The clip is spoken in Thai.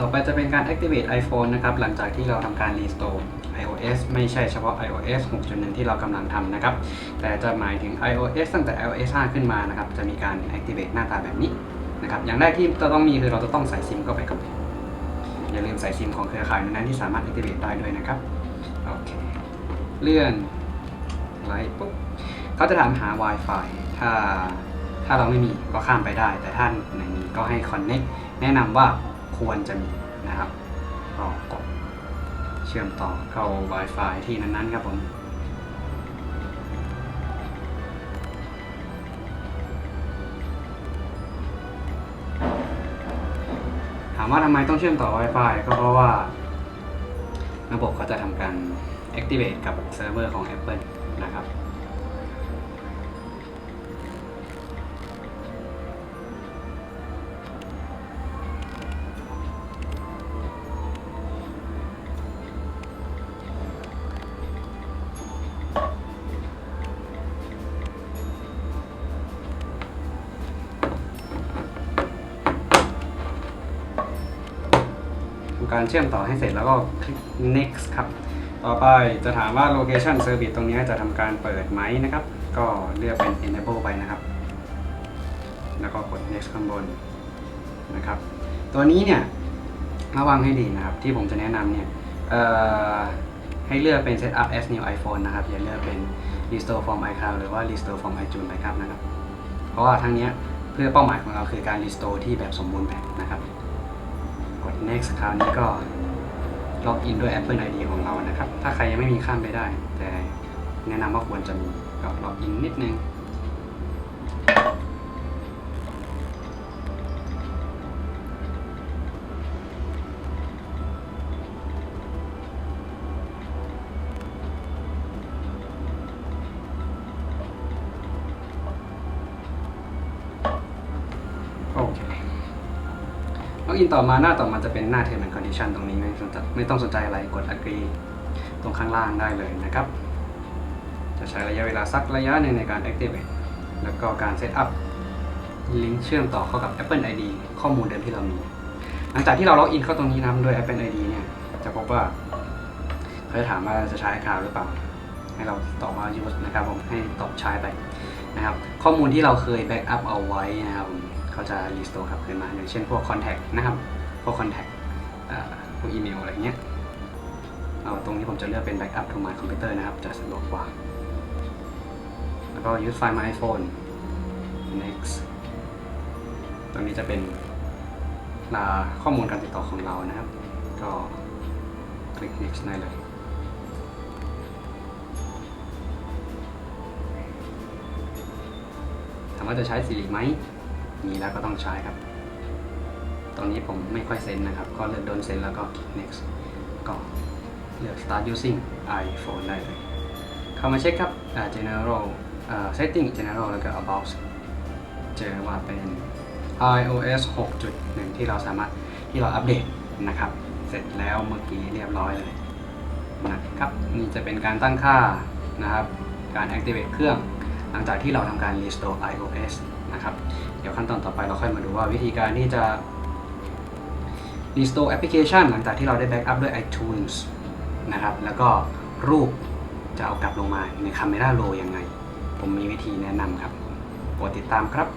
ต่อไปจะเป็นการ activate iPhone นะครับ หลังจากที่เราทำการ restore iOS ไม่ใช่เฉพาะ iOS 6.1 ที่เรากำลังทำนะครับ แต่จะหมายถึง iOS ตั้งแต่ iOS 5 ขึ้นมานะครับ จะมีการ activate หน้าตาแบบนี้นะครับ อย่างแรกที่จะต้องมีคือเราจะต้องใส่ซิมเข้าไปก่อนอย่าลืมใส่ซิมของเครือข่ายนั้นที่สามารถ activate ได้ด้วยนะครับ โอเค เลื่อนไลท์ปุ๊บเขาจะถามหา Wi-Fi ถ้าถ้าเราไม่มีก็ข้ามไปได้ แต่ถ้าไหนมีก็ให้ connect แนะนำว่า ควรจะมีนะครับก็กดเชื่อมต่อเข้า Wi-Fi ที่นั้นๆครับผมถามว่าทำไมต้องเชื่อมต่อ Wi-Fi ก็เพราะว่า ระบบเขาจะทำการ activate กับเซิร์ฟเวอร์ของ Apple นะครับ การเชื่อมต่อให้เสร็จแล้วก็คลิก next ครับ ต่อไปจะถามว่า location service ตรงนี้จะทำการเปิดไหมนะครับ ก็เลือกเป็น enable ไปนะครับ แล้วก็กด next ข้างบนนะครับ ตัวนี้เนี่ยระวังให้ดีนะครับ ที่ผมจะแนะนำเนี่ยให้เลือกเป็น setup as new iPhone นะครับ อย่าเลือกเป็น restore from iCloud หรือว่า restore from iTunes นะครับนะครับ เพราะว่าทั้งนี้เพื่อเป้าหมายของเราคือการ restore ที่แบบสมบูรณ์แบบนะครับ ด next คราวนี้ก็ล็อกอินด้วย Apple ID ของเรานะครับ ถ้าใครยังไม่มีข้ามไปได้ แต่แนะนำว่าควรจะมีก็ล็อกอินนิดนึง ล็อกอินต่อมาหน้าต่อมาจะเป็นหน้า Term and Condition ตรงนี้ไม่สนใจไม่ต้องสนใจอะไรกด agree ตรงข้างล่างได้เลยนะครับ จะใช้ระยะเวลาสักระยะหนึ่งในการ activate แล้วก็การ set up ลิงก์เชื่อมต่อเข้ากับ Apple ID ข้อมูลเดิมที่เรามี หลังจากที่เราล็อกอินเข้าตรงนี้นะครับด้วย Apple ID เนี่ยจะพบว่าเขาจะถามว่าจะใช้ข่าวหรือเปล่า ให้เราตอบว่า use นะครับผมให้ตอบใช้ไปนะครับ ข้อมูลที่เราเคยแบ็กอัพเอาไว้นะครับ เขาจะ restore กลับคืนมาอย่างเช่นพวก contact นะครับพวก contact อ่าพวกอีเมลอะไรเงี้ยเอาตรงนี้ผมจะเลือกเป็น backup to my computer นะครับ จะสะดวกกว่า แล้วก็ use find my iPhone next ตรงนี้จะเป็นข้อมูลการติดต่อของเรานะครับ ก็คลิก next ได้เลยถามว่าจะใช้ Siri ไหม มีแล้วก็ต้องใช้ครับตอนนี้ผมไม่ค่อยเซ็นนะครับ ก็เลือกโดนเซ็นแล้วก็คลิก next ก็เลือก start using iPhone ได้เลย เข้ามาเช็คครับ general setting general แล้วก็ about เจอว่าเป็น iOS 6.1 ที่เราสามารถที่เราอัปเดตนะครับ เสร็จแล้วเมื่อกี้เรียบร้อยเลยนะครับ นี่จะเป็นการตั้งค่านะครับ การ activate เครื่อง หลังจากที่เราทำการ restore iOS นะครับ เดี๋ยวขั้นตอนต่อไปเราค่อยมาดูว่าวิธีการที่จะ install application หลังจากที่เราได้ backup ด้วย iTunes นะครับ แล้วก็รูปจะเอากลับลงมาใน Camera Raw ยังไง ผมมีวิธีแนะนำครับโปรดติดตามครับ